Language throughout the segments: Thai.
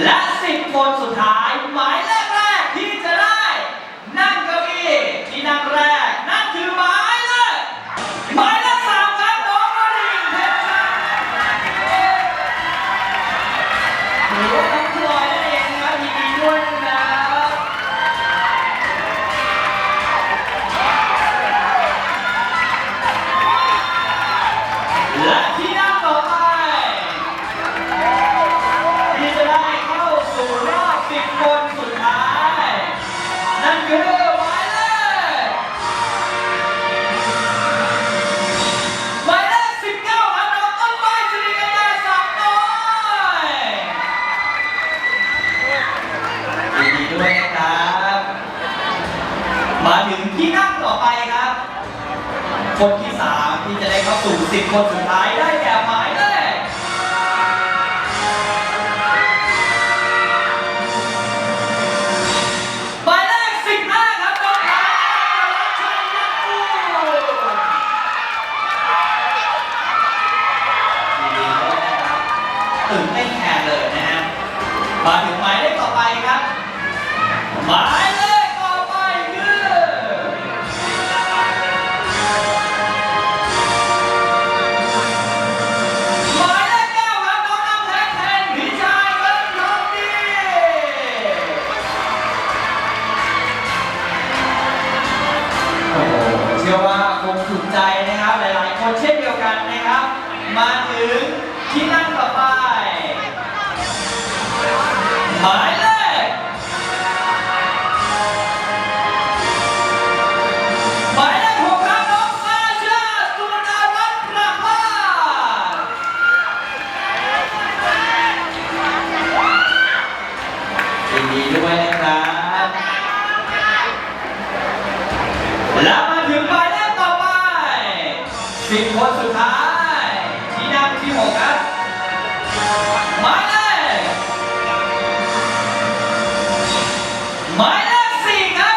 และสิบคนสุดท้าย คนที่สามที่จะได้เข้าสู่สิบคนสุดท้ายได้แก่มา สิบคนสุดท้ายที่นั่งที่หกครับหมาเลยหมาเลขสี่ครับ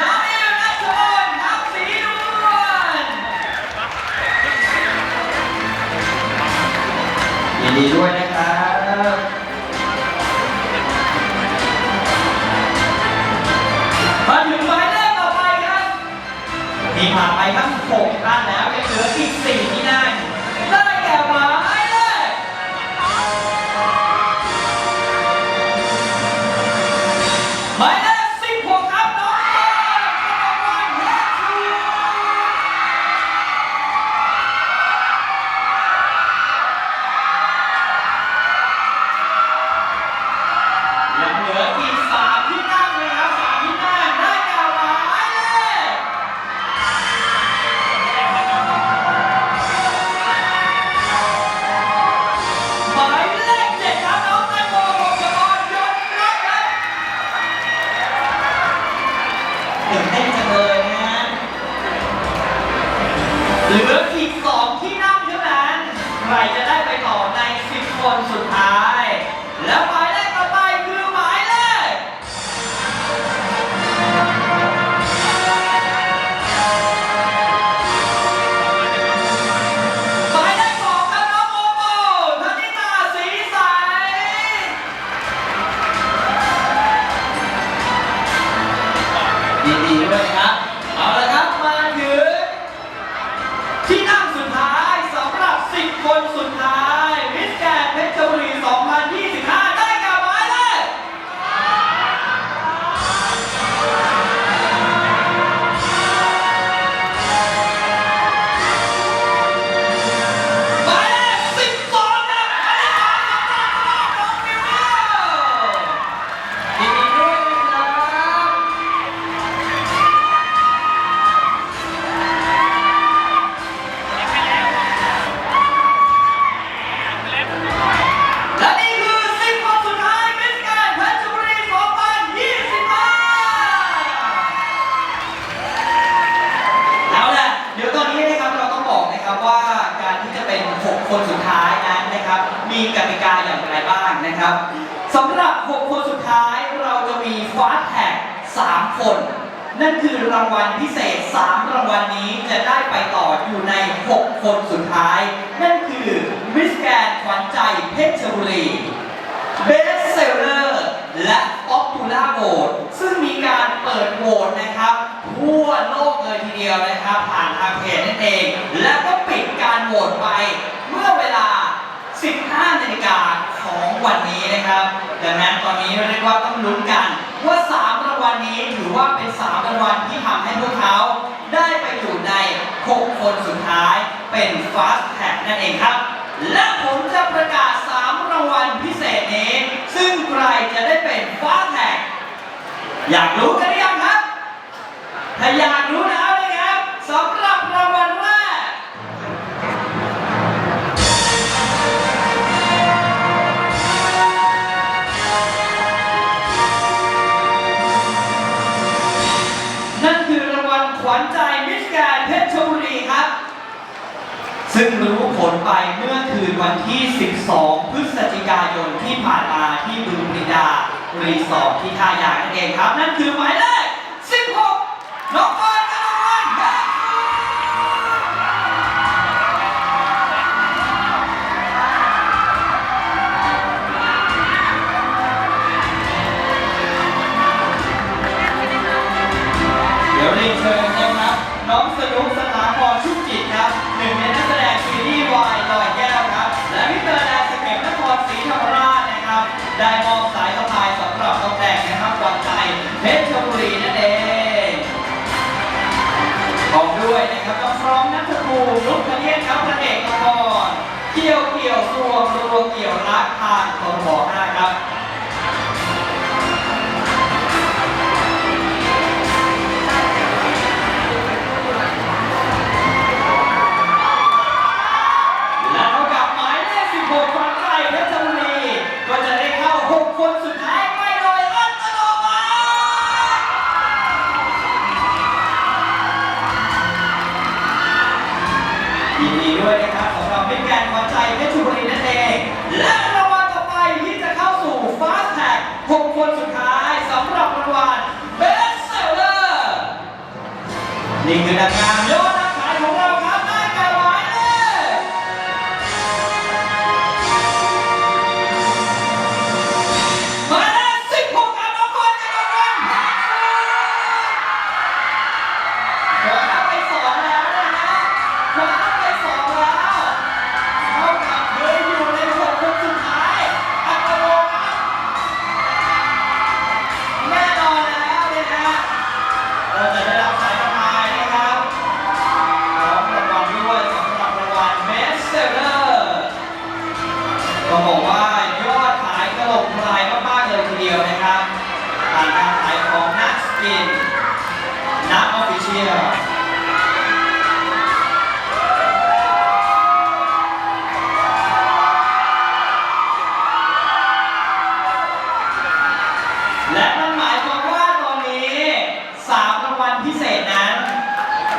น้องนิวนัทชนนทำสีด้วยยินดีด้วยนะ enfim. ได้ไปต่อใน 10 คนสุดท้าย แล้ว นั่นคือรางวัลพิเศษ 3 รางวัลนี้จะได้ไปต่ออยู่ใน 6 คนสุดท้าย นั่นคือมิสแกนขวัญใจเพชรบุรีเบสเซลเลอร์และออฟตูล่าโหวตซึ่งมีการเปิดโหวตนะครับ ทั่วโลกเลยทีเดียวนะครับ ผ่านทางเพจนั่นเอง และก็ปิดการโหวตไปเมื่อเวลา 15 นาฬิกาของวันนี้นะครับ ดังนั้นตอนนี้เรียกว่าต้องลุ้นกัน ว่าสามรางวัลนี้ถือว่าเป็นสามรางวัลที่ทำให้พวกเขาได้ไปอยู่ใน 6 คนสุดท้ายเป็น Fast t a g นั่นเองครับ และผมจะประกาศ 3 รางวัลพิเศษนี้ ซึ่งใครจะได้เป็น Fast t a g อยากรู้กัน ไปเมื่อคืนวันที่ 12 พฤศจิกายนที่ผ่านมาที่บูงปริดารีสอร์ทที่ท่ายางนั่นเองครับ นั่นคือหมายเลข16 น้องฟ้า สู่ลุกเลียนน้ำพระเอกละครเกี่ยวเกี่ยวสวงสวงเกี่ยวรักทานคนบอกได้ครับ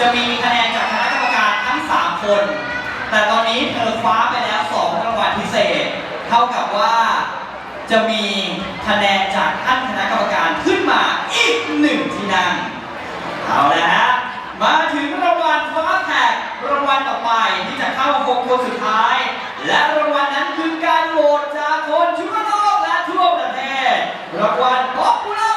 จะมีคะแนนจากคณะกรรมการทั้ง 3 คน แต่ตอนนี้เธอคว้าไปแล้ว 2 รางวัลพิเศษ เท่ากับว่าจะมีคะแนนจากท่านคณะกรรมการขึ้นมาอีกหนึ่งที่นั่งเอาละฮะมาถึงรางวัลฟ้าแท็กรางวัลต่อไปที่จะเข้าหกคนสุดท้าย และรางวัลนั้นคือการโหวตจากคนชุดโลกและทั่วประเทศรางวัลป๊อปปูล่า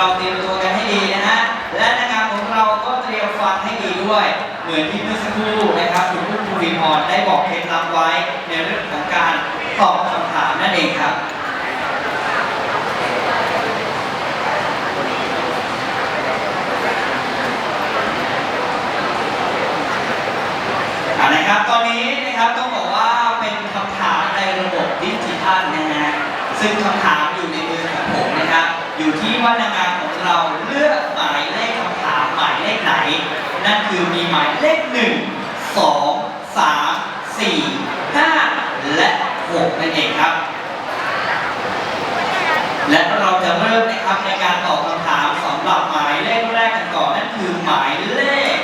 เราเตรียมตัวกันให้ดีนะฮะ และนางงามของเราก็เตรียมฟังให้ดีด้วย เหมือนที่เมื่อสักครู่นะครับคุณผู้ภูริพรได้บอกเคล็ดลับไว้ในเรื่องของการตอบคำถามนั่นเองครับเอาละครับตอนนี้นะครับต้องบอกว่าเป็นคำถามในระบบดิจิทัลนะฮะซึ่งคำถามอยู่ใน ที่ว่านางงามของเราเลือกหมายเลขคำถามหมายเลขไหน นั่นคือมีหมายเลขหนึ่งสองสามสี่ห้าและหกนั่นเองครับ และเราจะเริ่มนะครับในการตอบคำถามสำหรับหมายเลขแรกกันก่อนนั่นคือหมายเลข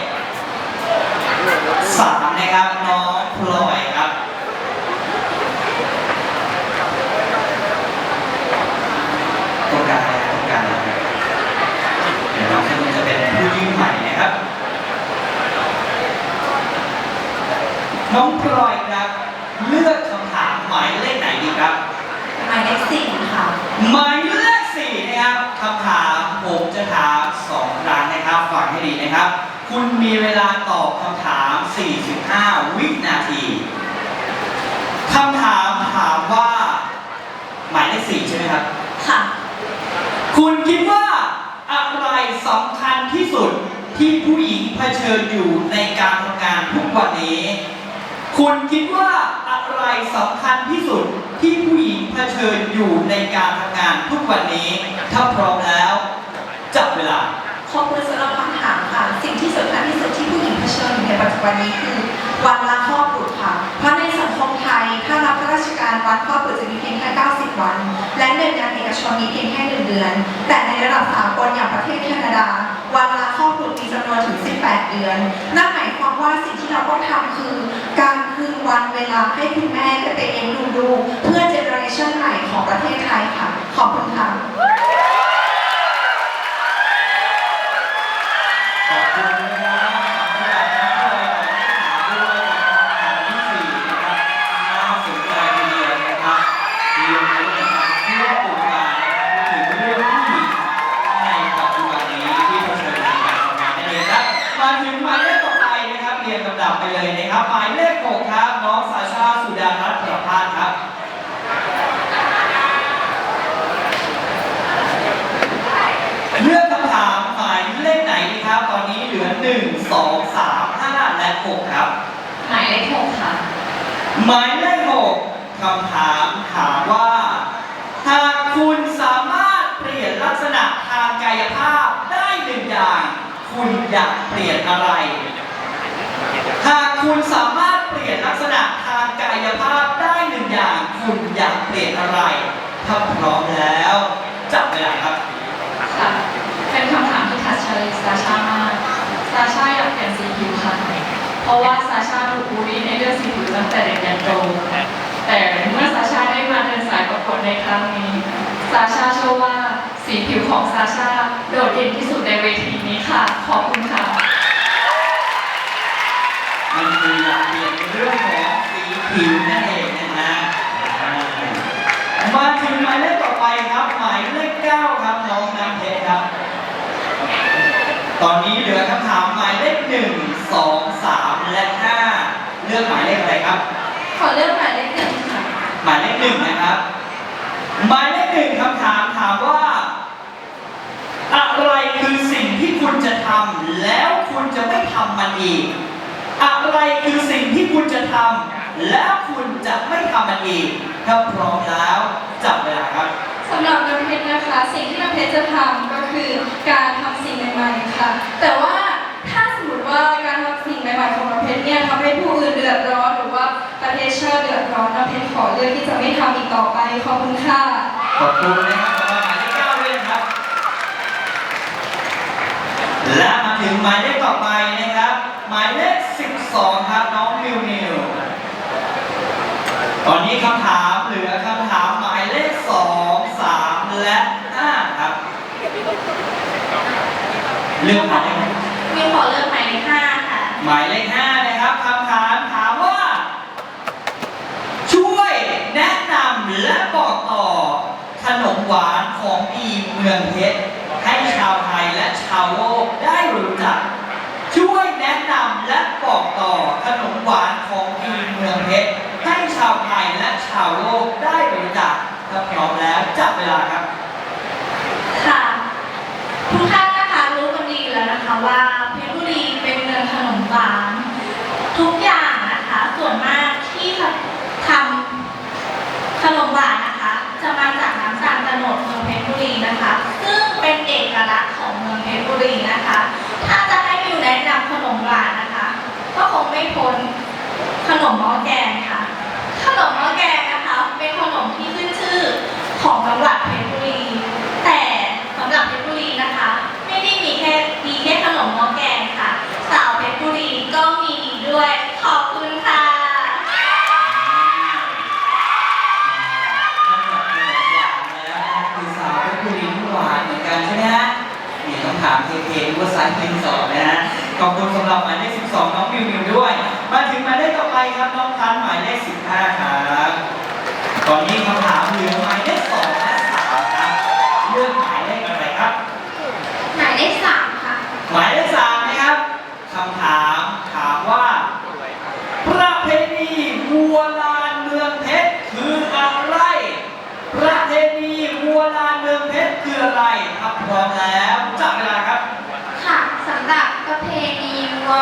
สามนะครับน้องพลอยครับต้องการอะไรครับต้องการอะไรครับเดี๋ยวน้องซึ่งจะเป็นผู้ยื่นใหม่นะครับ น้องพลอยครับ เลือกคำถามหมายเลขไหนดีครับ หมายเลขสี่ค่ะ หมายเลขสี่นะครับคำถามผมจะถามสองครั้งนะครับฟังให้ดีนะครับ คุณมีเวลาตอบคำถาม 45 วินาทีคำถามถามว่า หมายเลขสี่ใช่ไหมครับ ค่ะ คุณคิดว่าอะไรสำคัญที่สุดที่ผู้หญิงเผชิญอยู่ในการทำงานทุกวันนี้ คุณคิดว่าอะไรสำคัญที่สุดที่ผู้หญิงเผชิญอยู่ในการทำงานทุกวันนี้ ถ้าพร้อมแล้ว จับเวลา ขอบคุณสำหรับคำถามค่ะ สิ่งที่สำคัญที่สุดที่ผู้หญิงเผชิญอยู่ในปัจจุบันนี้คือวันละครอบครัวค่ะ เพราะในสังคมไทยถ้า ราชการวัดครอดบุตรจะมีเพียงแค่ 90 วัน และเดือนงานเอกชนมีเพียงแค่ 1 เดือน แต่ในระดับสากลอย่างประเทศแคนาดา วันละครอดบุตรมีจำนวนถึง 18 เดือน นั่นหมายความว่าสิ่งที่เราต้องทำคือ การคืนวันเวลาให้คุณแม่ได้ไปเลี้ยงดูลูกเพื่อเจเนอเรชันใหม่ของประเทศไทยค่ะ ขอบคุณค่ะ นี้เหลือ1 2 3 5และ6ครับ หมายเลขหกค่ะ หมายเลขหกคำถามถามว่า หากคุณสามารถเปลี่ยนลักษณะทางกายภาพได้หนึ่งอย่าง คุณอยากเปลี่ยนอะไร หากคุณสามารถเปลี่ยนลักษณะทางกายภาพได้หนึ่งอย่าง คุณอยากเปลี่ยนอะไรถ้าพร้อมแล้วจับเวลาครับ ค่ะ เป็นคำถามที่ทัชเชยซาชามากซาชาอยากเปลี่ยนสีผิวค่ะ เพราะว่าซาชาถูกบูลลี่ในเรื่องสีผิวตั้งแต่เด็กยันโตแต่เมื่อซาชาได้มาเดินสายประกวดในครั้งนี้ซาชาเชื่อว่าสีผิวของซาชาโดดเด่นที่สุดในเวทีนี้ค่ะ ขอบคุณค่ะ มันคืออยากเปลี่ยนเรื่องของสีผิวนั่นเองนะฮะอ่ามาถึงหมายเลขต่อไปครับ หมายเลขเก้าครับน้องน้ำเพชรครับ ตอนนี้เหลือคำถามหมายเลขหนึ่งสองสามและห้าเลือกหมายเลขอะไรครับ ขอเลือกหมายเลขหนึ่งค่ะ หมายเลขหนึ่งนะครับ หมายเลขหนึ่งคำถามถามว่า อะไรคือสิ่งที่คุณจะทำแล้วคุณจะไม่ทำมันอีก อะไรคือสิ่งที่คุณจะทำแล้วคุณจะไม่ทำมันอีกถ้าพร้อมแล้วจับเวลาครับ สำหรับน้ำเพชรนะคะ สิ่งที่น้ำเพชรจะทำก็คือการทำสิ่งใหม่ๆค่ะ แต่ว่าถ้าสมมติว่าการทำสิ่งใหม่ๆของน้ำเพชรเนี่ยทำให้ผู้อื่นเดือดร้อนหรือว่าประเทศชาติเดือดร้อนน้ำเพชรขอเลือกที่จะไม่ทำอีกต่อไปขอบคุณค่ะขอบคุณนะครับสำหรับหมายเลขเก้าด้วยนะครับ และมาถึงหมายเลขต่อไปนะครับ หมายเลข 12 ครับน้องมิวมิวตอนนี้คำถาม เลือกหมายเลขไหนมีขอเลือกหมายเลขห้าค่ะ หมายเลข5นะครับคำถามถามว่า ช่วยแนะนำและบอกต่อ ขนมหวานของดีเมืองเพชรให้ชาวไทยและชาวโลกได้รู้จัก ช่วยแนะนำและบอกต่อขนมหวานของดีเมืองเพชรให้ชาวไทยและชาวโลกได้รู้จักถ้าพร้อมแล้วจับเวลาครับ ค่ะ ทุกท่านนะคะรู้กันดีอยู่แล้ ว่าเพชรบุรีเป็นเมืองขนมหวานทุกอย่างนะคะส่วนมากที่ทำขนมหวานนะคะ จะมาจากน้ำตาลโตนดเมืองเพชรบุรีนะคะ ซึ่งเป็นเอกลักษณ์ของเมืองเพชรบุรีนะคะ ถ้าจะให้มิวแนะนำขนมหวานนะคะ ก็คงไม่พ้นขนมหม้อแกงค่ะ ขนมหม้อแกงนะคะ เป็นขนมที่ขึ้นชื่อของจังหวัดเพชรบุรี แต่สำหรับเพชรบุรีนะคะ ม่ได้มีแค่มีแค่ขนมหม้อแกงค่ะ สาวเพชรบุรีก็มีอีกด้วย ขอบคุณค่ะ นอกจากขนมหวานแล้วนะคือสาวเพชรบุรีที่หวานเหมือนกันใช่ไหมฮะนี่ต้องถามเคเคดูว่าสายเป็นสองนะฮะขอบคุณสำหรับหมายเลข12 น้องมิวมิวด้วย มาถึงหมายเลขต่อไปครับน้องพันธุ์หมายเลข15ครับตอนนี้คำถามเหลือหมายเลข 2 และ 3 ครับ เลือกหมายเลขอะไรครับ หมายเลขสามค่ะ หมายเลข 3 นะครับคำถามถามว่า ประเพณีวัวลานเมืองเพชรคืออะไร ประเพณีวัวลานเมืองเพชร คืออะไรถ้าพร้อมแล้วจับเวลาครับ ค่ะสำหรับประเพณีวัว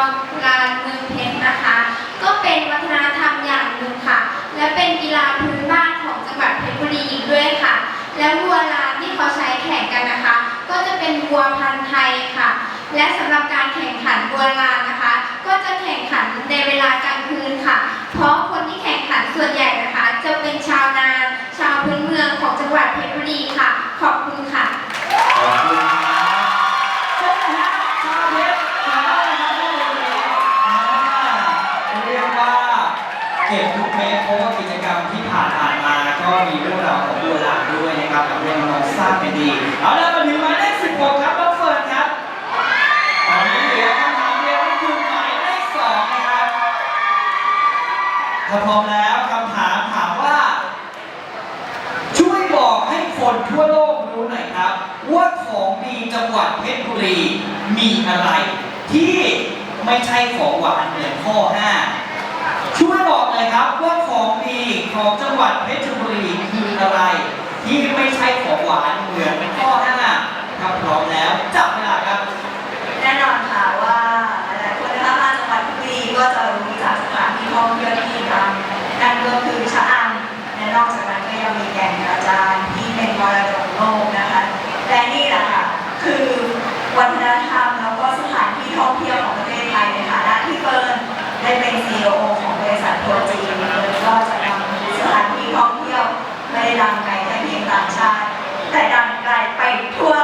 ลานเมืองเพชรนะคะ ก็เป็นวัฒนธรรมอย่างหนึ่งค่ะ และเป็นกีฬาพื้นบ้านของจังหวัดเพชรบุรีอีกด้วยค่ะ และวัวลานที่เขาใช้แข่งกันนะคะ ก็จะเป็นวัวพันธุ์ไทยค่ะ และสำหรับการแข่งขันวัวลานนะคะ ก็จะแข่งขันในเวลากลางคืนค่ะ เพราะคนที่แข่งขันส่วนใหญ่นะคะ จะเป็นชาวนาชาวพื้นเมืองของจังหวัดเพชรบุรีค่ะ ราบเป็นดี เอาละมาถึงหมายเลข16 ครับน้องเฟิร์นครับตอนนี้เหลือคำถามเดียวก็คือหมายเลขสองนะครับถ้าพร้อมแล้วคำถามถามว่า ช่วยบอกให้คนทั่วโลกรู้หน่อยครับ ว่าของดีจังหวัดเพชรบุรีมีอะไร ที่ไม่ไม่ใช่ของหวานเหมือนข้อ 5 ช่วยบอกหน่อยครับว่าของดีของจังหวัดเพชรบุรีคืออะไร ที่ไม่ใช่ของหวานเหมือนข้อ5ถ้าพร้อมแล้วจับเวลาครับ แน่นอนค่ะว่าหลายคนนะคะมาจังหวัดพชรบุรีก็จะรู้จักสถานที่ท่องเที่ยวที่ดังนั่นก็คือชะอำและนอกจากนั้นก็ยังมีแก่งกระจานที่เป็นมรดกโลกนะคะและนี่แหละค่ะคือวัฒนธรรมแล้วก็สถานที่ท่องเที่ยวของประเทศไทยในฐานะที่เฟิร์นได้เป็น CEO ของบริษัท แต่ดันกลาไปทั่ว